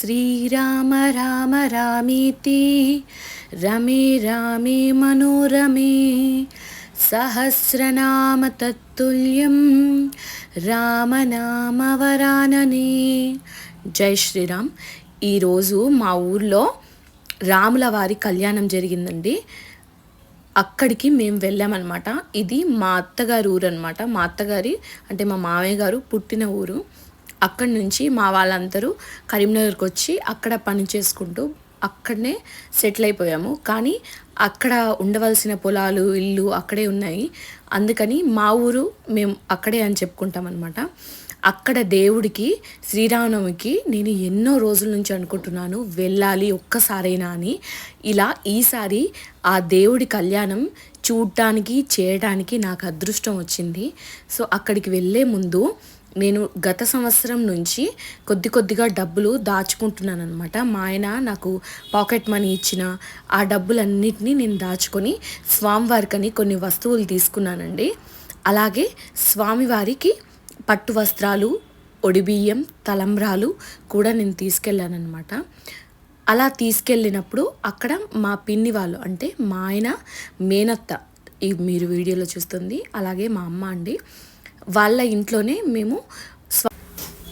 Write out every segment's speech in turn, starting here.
శ్రీరామ రామ రామీతి. రమే రామే మనోరమే. సహస్రనామ తత్తుల్యం. రామనామవరాననే జై శ్రీరామ్. ఈరోజు మా ఊర్లో రాముల వారి కళ్యాణం జరిగిందండి. అక్కడికి మేము వెళ్ళామన్నమాట. ఇది మా అత్తగారి ఊరు అనమాట మా అత్తగారి అంటే మా మామయ్య గారు పుట్టిన ఊరు. అక్కడి నుంచి మా వాళ్ళందరూ కరీంనగర్కి వచ్చి అక్కడ పని చేసుకుంటూ అక్కడనే సెటిల్ అయిపోయాము. కానీ అక్కడ ఉండవలసిన పొలాలు ఇల్లు అక్కడే ఉన్నాయి. అందుకని మా ఊరు మేము అక్కడే అని చెప్పుకుంటాం అనమాట అక్కడ దేవుడికి శ్రీరామనవమికి నేను ఎన్నో రోజుల నుంచి అనుకుంటున్నాను వెళ్ళాలి ఒక్కసారైనా అని. ఇలా ఈసారి ఆ దేవుడి కళ్యాణం చూడటానికి చేయడానికి నాకు అదృష్టం వచ్చింది. సో అక్కడికి వెళ్ళే ముందు నేను గత సంవత్సరం నుంచి కొద్ది కొద్దిగా డబ్బులు దాచుకుంటున్నాను అనమాట మా ఆయన నాకు పాకెట్ మనీ ఇచ్చిన ఆ డబ్బులన్నిటినీ నేను దాచుకొని స్వామివారికని కొన్ని వస్తువులు తీసుకున్నానండి. అలాగే స్వామివారికి పట్టు వస్త్రాలు ఒడిబియ్యం తలంబ్రాలు కూడా నేను తీసుకెళ్ళానమాట అలా తీసుకెళ్ళినప్పుడు అక్కడ మా పిన్ని వాళ్ళు అంటే మా ఆయన మేనత్త ఈ మీరు వీడియోలో చూస్తుంది అలాగే మా అమ్మ అండి. వాళ్ళ ఇంట్లోనే మేము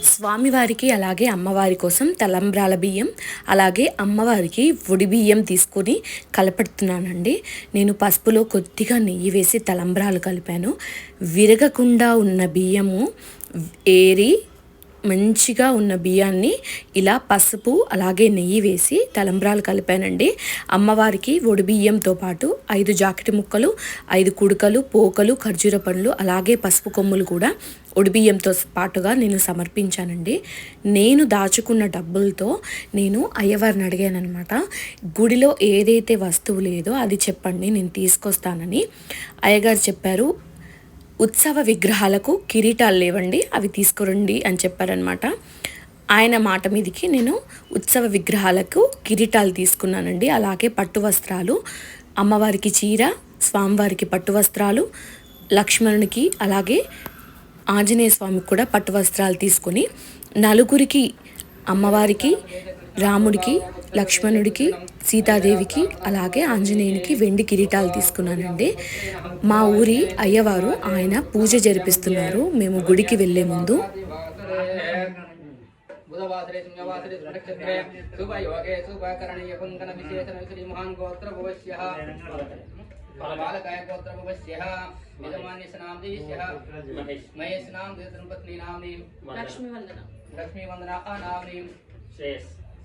స్వామివారికి అలాగే అమ్మవారి కోసం తలంబ్రాల బియ్యం అలాగే అమ్మవారికి ఒడి బియ్యం తీసుకొని కలపెడుతున్నానండి. నేను పసుపులో కొద్దిగా నెయ్యి వేసి తలంబ్రాలు కలిపాను. విరగకుండా ఉన్న బియ్యము ఏరి మంచిగా ఉన్న బియ్యాన్ని ఇలా పసుపు అలాగే నెయ్యి వేసి తలంబ్రాలు కలిపానండి. అమ్మవారికి ఒడి బియ్యంతో పాటు ఐదు జాకెట్ ముక్కలు ఐదు కుడుకలు పోకలు ఖర్జూర పండ్లు అలాగే పసుపు కొమ్ములు కూడా ఒడిబియ్యంతో పాటుగా నేను సమర్పించానండి. నేను దాచుకున్న డబ్బులతో నేను అయ్యవారిని అడిగానమాట గుడిలో ఏదైతే వస్తువు లేదో అది చెప్పండి నేను తీసుకొస్తానని. అయ్యగారు చెప్పారు ఉత్సవ విగ్రహాలకు కిరీటాలు లేవండి అవి తీసుకురండి అని చెప్పారనమాట ఆయన మాట మీదకి నేను ఉత్సవ విగ్రహాలకు కిరీటాలు తీసుకున్నానండి. అలాగే పట్టు వస్త్రాలు అమ్మవారికి చీర స్వామివారికి పట్టు వస్త్రాలు లక్ష్మణునికి అలాగే ఆంజనేయ స్వామికి కూడా పట్టు వస్త్రాలు తీసుకొని నలుగురికి అమ్మవారికి రాముడికి లక్ష్మణుడికి సీతాదేవికి అలాగే ఆంజనేయునికి వెండి కిరీటాలు తీసుకున్నానండి. మా ఊరి అయ్యవారు ఆయన పూజ జరిపిస్తున్నారు. మేము గుడికి వెళ్ళే ముందు. బుధవాసరే విశేషణ శ్రీ మహాన్ గోత్ర బాలకాయ గోత్ర యజమాన్య మహేష్ నామని. లక్ష్మీ వందన లక్ష్మీ వందన నామని. శ్రేయస్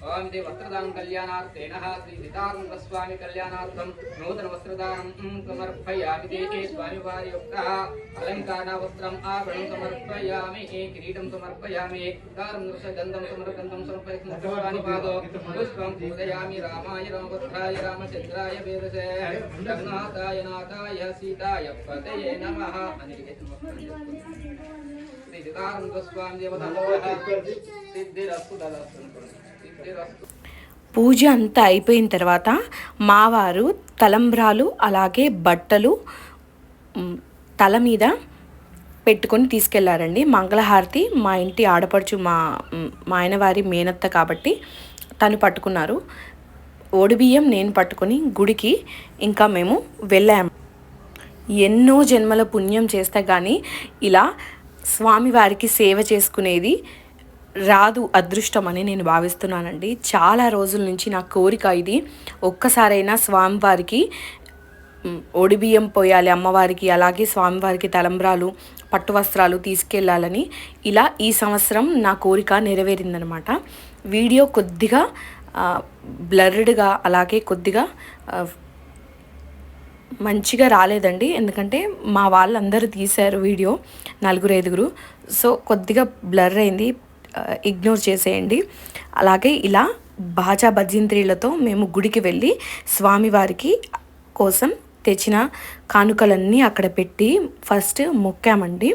ఓం ది వస్త్రదానం కళ్యాణార్థేన శ్రీ సీతారంగ స్వామి కళ్యాణార్థం నూతన వస్త్రదానం సమర్పయామి. దేహే స్వామి వారి యొక్క అలంకార వస్త్రం ఆభరణం సమర్పయామి. కిరీటం సమర్పయామి. కారం గంధం సమర్గంధం సమర్పయామి పాదో పుష్పం పూజయామి. రామాయ రామభద్రాయ రామచంద్రాయ వేదసే జగన్నాథాయ నాథాయ సీతాయ పతయే నమః. అని శ్రీ సీతారంగ స్వామి దేవత సిద్ధిరస్తు దదస్తు పూజ అంతా అయిపోయిన తర్వాత మావారు తలంబ్రాలు అలాగే బట్టలు తల మీద పెట్టుకొని తీసుకెళ్ళారండి. మంగళహారతి మా ఇంటి ఆడపడుచు మా మా ఆయన వారి మేనత్త కాబట్టి తను పట్టుకున్నారు. ఓడిబియ్యం నేను పట్టుకొని గుడికి ఇంకా మేము వెళ్ళాము ఎన్నో జన్మల పుణ్యం చేస్తే కానీ ఇలా స్వామివారికి సేవ చేసుకునేది రాదు అదృష్టం అని నేను భావిస్తున్నానండి. చాలా రోజుల నుంచి నా కోరిక ఇది. ఒక్కసారైనా స్వామివారికి ఒడిబియ్యం పోయాలి అమ్మవారికి అలాగే స్వామివారికి తలంబ్రాలు పట్టు వస్త్రాలు తీసుకెళ్ళాలని ఇలా ఈ సంవత్సరం నా కోరిక నెరవేరిందనమాట. వీడియో కొద్దిగా బ్లర్డ్గా అలాగే కొద్దిగా మంచిగా రాలేదండి. ఎందుకంటే మా వాళ్ళందరూ తీశారు వీడియో నలుగురు ఐదుగురు. సో కొద్దిగా బ్లర్ అయింది. ఇగ్నోర్ చేసేయండి. అలాగే ఇలా బాజా భజంత్రీలతో మేము గుడికి వెళ్ళి స్వామివారికి కోసం తెచ్చిన కానుకలన్నీ అక్కడ పెట్టి ఫస్ట్ మొక్కామండి.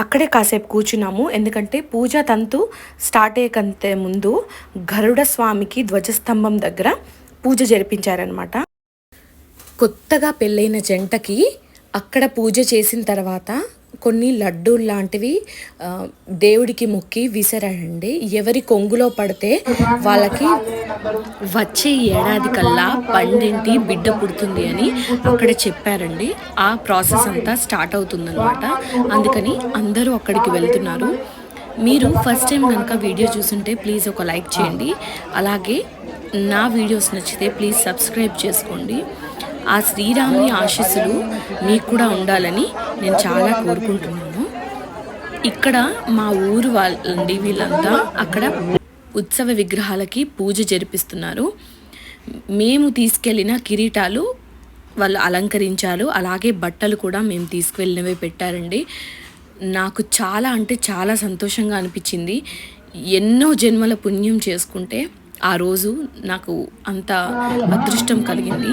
అక్కడే కాసేపు కూర్చున్నాము. ఎందుకంటే పూజ తంతు స్టార్ట్ అయ్యేకంతే ముందు గరుడ స్వామికి ధ్వజస్తంభం దగ్గర పూజ జరిపించారనమాట కొత్తగా పెళ్ళైన జంటకి అక్కడ పూజ చేసిన తర్వాత కొన్ని లడ్డూలు లాంటివి దేవుడికి మొక్కి విసిరాడండి ఎవరి కొంగులో పడితే వాళ్ళకి వచ్చే ఏడాది కల్లా పండింటి బిడ్డ పుడుతుంది అని అక్కడ చెప్పారండి. ఆ ప్రాసెస్ అంతా స్టార్ట్ అవుతుందన్నమాట. అందుకని అందరూ అక్కడికి వెళ్తున్నారు. మీరు ఫస్ట్ టైం కనుక వీడియో చూసుంటే ప్లీజ్ ఒక లైక్ చేయండి. అలాగే నా వీడియోస్ నచ్చితే ప్లీజ్ సబ్స్క్రైబ్ చేసుకోండి. ఆ శ్రీరాముని ఆశీస్సులు మీకు కూడా ఉండాలని నేను చాలా కోరుకుంటున్నాను. ఇక్కడ మా ఊరు వాళ్ళండి వీళ్ళంతా అక్కడ ఉత్సవ విగ్రహాలకి పూజ జరిపిస్తున్నారు. మేము తీసుకెళ్ళిన కిరీటాలు వాళ్ళు అలంకరించారు. అలాగే బట్టలు కూడా మేము తీసుకువెళ్ళినవే పెట్టారండి. నాకు చాలా అంటే చాలా సంతోషంగా అనిపించింది. ఎన్నో జన్మల పుణ్యం చేసుకుంటే ఆ రోజు నాకు అంత అదృష్టం కలిగింది.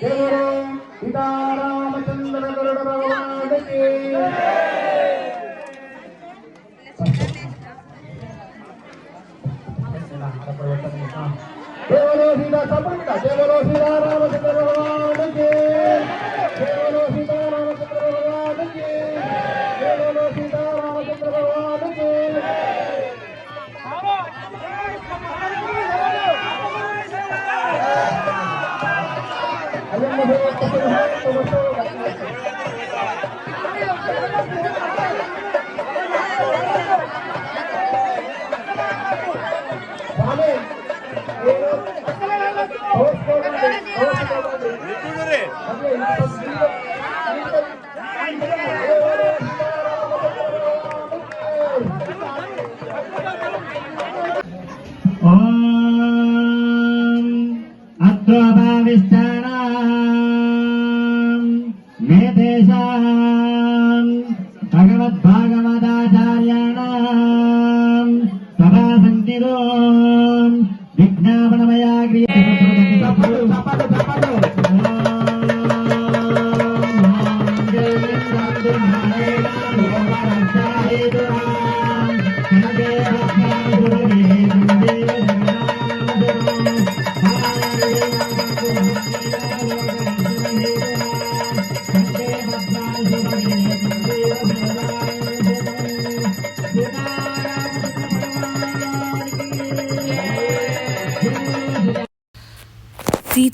ದೇವರು ಸೀತಾರಾಮಚಂದ್ರ ಗರುಡರವಾದಕ್ಕೆ ದೇವರೋ ಸೀತಾ ಸಪಂಡ ದೇವರೋ ಸೀತಾರಾಮಚಂದ್ರ ಭಗವಾನಕ್ಕೆ భగవద్భాగవతాచార్యాణం. సభా సంతిరో విజ్ఞాపనమయా క్రియ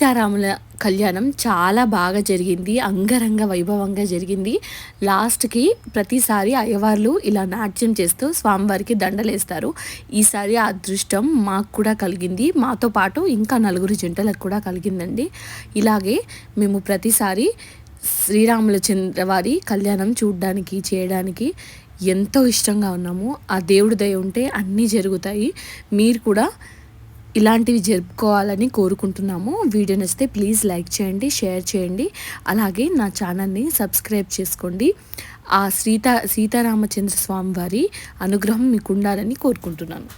సీతారాముల కళ్యాణం చాలా బాగా జరిగింది అంగరంగ వైభవంగా జరిగింది. లాస్ట్కి ప్రతిసారి అయ్యవార్లు ఇలా నాట్యం చేస్తూ స్వామివారికి దండలేస్తారు. ఈసారి ఆ అదృష్టం మాకు కూడా కలిగింది. మాతో పాటు ఇంకా నలుగురు జంటలకు కూడా కలిగిందండి. ఇలాగే మేము ప్రతిసారి శ్రీరాముల చంద్రవారి కళ్యాణం చూడడానికి చేయడానికి ఎంతో ఇష్టంగా ఉన్నాము. ఆ దేవుడి దయ ఉంటే అన్నీ జరుగుతాయి. మీరు కూడా ఇలాంటివి జరుపుకోవాలని కోరుకుంటున్నాము. వీడియో నచ్చితే ప్లీజ్ లైక్ చేయండి షేర్ చేయండి. అలాగే నా ఛానల్ని సబ్స్క్రైబ్ చేసుకోండి. ఆ సీతా సీతారామచంద్ర స్వామి వారి అనుగ్రహం మీకు ఉండాలని కోరుకుంటున్నాను.